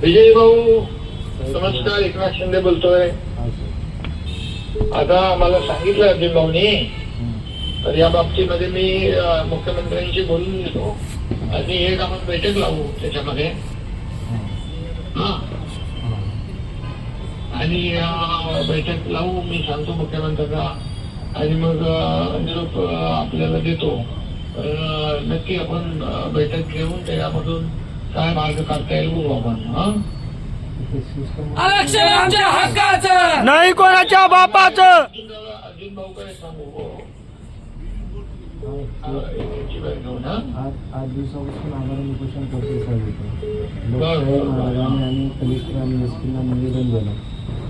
विजय भाऊ नमस्कार एकनाथ शिंदे बोलतोय. आता मला सांगितलं अजय भाऊनी तर या बाबतीमध्ये मी मुख्यमंत्र्यांशी बोलून घेतो. आणि एक आपण बैठक लावू त्याच्यामध्ये. हा. आणि बैठक लावू मी सांगतो मुख्यमंत्र्यांना. आणि मग निरोप आपल्याला देतो. नक्की आपण बैठक घेऊन त्याच्यामधून काय मार्ग काढता येईल बघू आपण आरक्षण आमच्या हक्काचं! नाही कोणाच्या बापाचं! अर्जुन भाऊकडे सांगू आठ दिवसापासून उपोषण करते साहेब इथं लोकशाही आणि कलेक्टर आणि एस पीला निवेदन दिलं.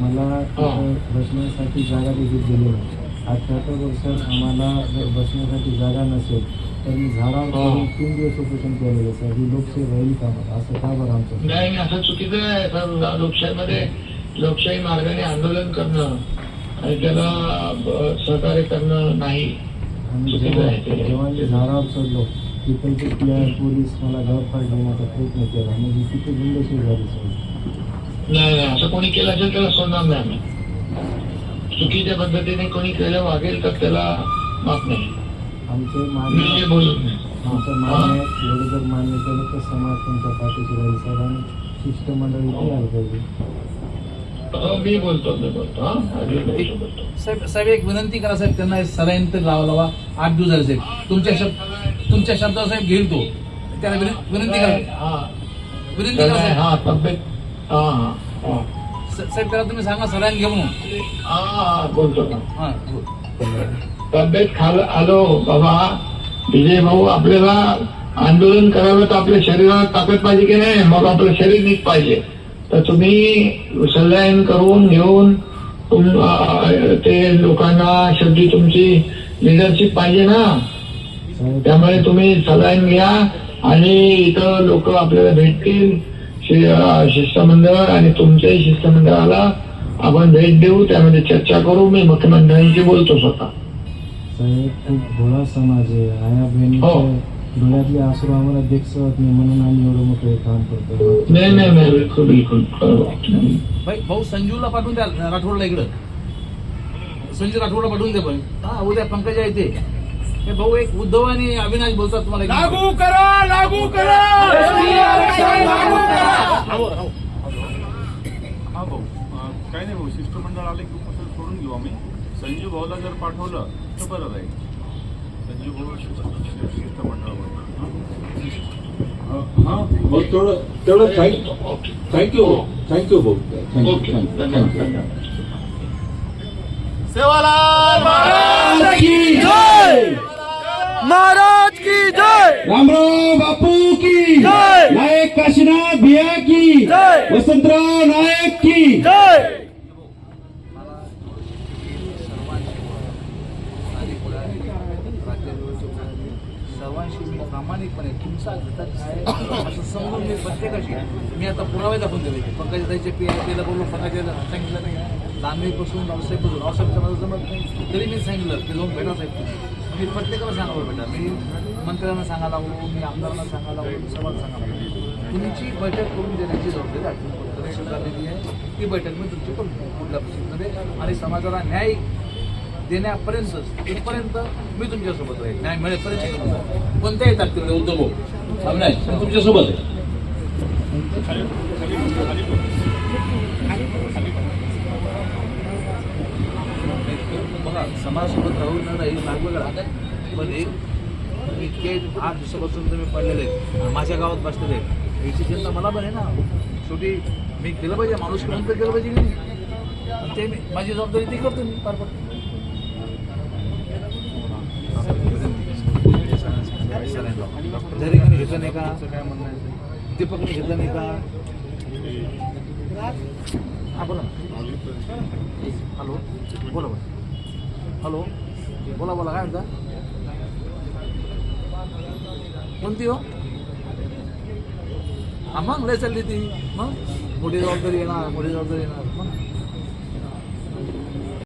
मला बसण्यासाठी जागा देखील दिली नाही अठ्याहत्तर वर्षात आम्हाला जर बसण्यासाठी जागा नसेल तर मी झाडावर चढून तीन दिवस उपोषण केलेलं सर. ही लोकशाही राहील का मग? असं का बरं आमचं? नाही असं चुकीचं आहे. सर लोकशाहीमध्ये लोकशाही मार्गाने आंदोलन करणं आणि त्याला सहकार्य करणं नाही. जेव्हा मी झाडावर चढलो तिथलचे पी आय पोलीस मला गळफास देण्याचा प्रयत्न केला. म्हणजे तिथे गुंडशी झाली सर. नाही नाही असं कोणी केलं असेल त्याला सोडणार नाही आम्ही. चुकीच्या पद्धतीने कोणी केलं वागेल तर त्याला माफ नाही. आमचे मान्य हे बोलत नाही. आमचं मान्य आहे एवढं जर मान्य केलं तर समाज तुमच्या पाठीशी राहील सर आणि शिष्टमंडळी तयार पाहिजे. मी बोलतो हा. साहेब साहेब एक विनंती करा साहेब. त्यांना सलाईन तर लावा लावा. आठ दिवस झाले साहेब. तुमच्या शब्द तुमच्या शब्दावर साहेब घेईल तो. त्याला विन- विनंती करा. हा. विनंती करा साहेब. हा तब्येत हा. हा. साहेब त्याला तुम्ही सांगा सलाईन घे म्हणून हा बोलतो हा बोल. तब्येत खाल आलो बाबा. विजय भाऊ आपल्याला आंदोलन करावं तर आपल्या शरीरात ताकद पाहिजे की नाही? मग आपलं शरीर नीट पाहिजे. तर तुम्ही सलाईन करून घेऊन तुम- अं, ते लोकांना शेवटी तुमची लिडरशिप पाहिजे ना? त्यामुळे तुम्ही सलाईन घ्या आणि इथं लोक आपल्याला भेटतील. शिष्टमंडळ आणि तुमच्याही शिष्टमंडळाला आपण भेट देऊ त्यामध्ये चर्चा करू. मी मुख्यमंत्र्यांशी बोलतो स्वतः. खूप भोळा समाज आहे. आया हो. बहिणीचे डोळ्यातले आसरू आम्हाला देखसत नाही म्हणून आम्ही एवढं मोठं हे काम करतो. नाही नाही नाही. बिलकुल बिलकुल. भाई भाऊ संजूला पाठवून द्या राठोडला इकडं. संजू राठोडला पाठवून द्या पण. हा उद्या पंकजा येते. हे भाऊ एक उद्धव आणि अविनाश बोलतात तुम्हाला. लागू करा लागू करा. हा भाऊ अं, काही नाही भाऊ शिष्टमंडळ आले की सोडून घेऊ आम्ही. संजीव भाऊला जर पाठवलं तर बरं राहील. संजीव भाऊ शिष्ट- शिष्टमंडळावर हा? भाऊ तेवढं तेवढं thank thank you thank you भाऊ. थँक्यू ओके धन्यवाद धन्यवाद महाराज की जय! महाराज की जय! रामराव बापू की। जय. नायक काशीनाथ भिया की। जय. वसंतराव नायक की। जय। सर्वांशी मी प्रामाणिकपणे तुमचा घटक आहे असं समजून मी प्रत्येकाशी मी आता पुरावे दाखवून दिले पंकजाताईचे पी आय पीला बोलून पंकजाला सांगितलं नाही. लांबीपासून रावसाहेबपासून रावसाहेबचं माझं जमत नाही. तरी मी सांगितलं की जाऊन भेटा साहेब मी प्रत्येकाला सांगावं बेटा. मी मंत्र्यांना सांगायला लागलो मी आमदारांना सांगायला लागलो मी सर्वांना सांगायला लागलो. तुमची बैठक करून देण्याची जबाबदारी खोतकर झालेली आहे. ती बैठक मी तुमची करून पुढल्या परिस्थितीमध्ये. आणि समाजाला न्याय देण्यापर्यंत इथपर्यंत मी तुमच्यासोबत राहील न्याय मिळेपर्यंत कोणत्याही ताकदीकडे उद्धव भाऊ तुमच्यासोबत आहे. समाजासोबत राहून न राहील वेगवेगळा पण एक इतके आठ दिवसापासून तुम्ही पडलेले माझ्या गावात बसलेले याची चिंता मला पण आहे ना शेवटी मी केलं पाहिजे माणूस तर केलं पाहिजे की नाही? ते मी माझी जबाबदारी ती करतो मी पार पडतो जरी कोणी घेतलं नाही का? काय म्हणणं दीपकने घेतलं नाही का? हा बोला हॅलो. बोला बोला. हॅलो बोला बोला काय म्हणता कोणती हो हा मग लय चालली ती मग मोठी जबाबदारी येणार मोठी जबाबदारी येणार मग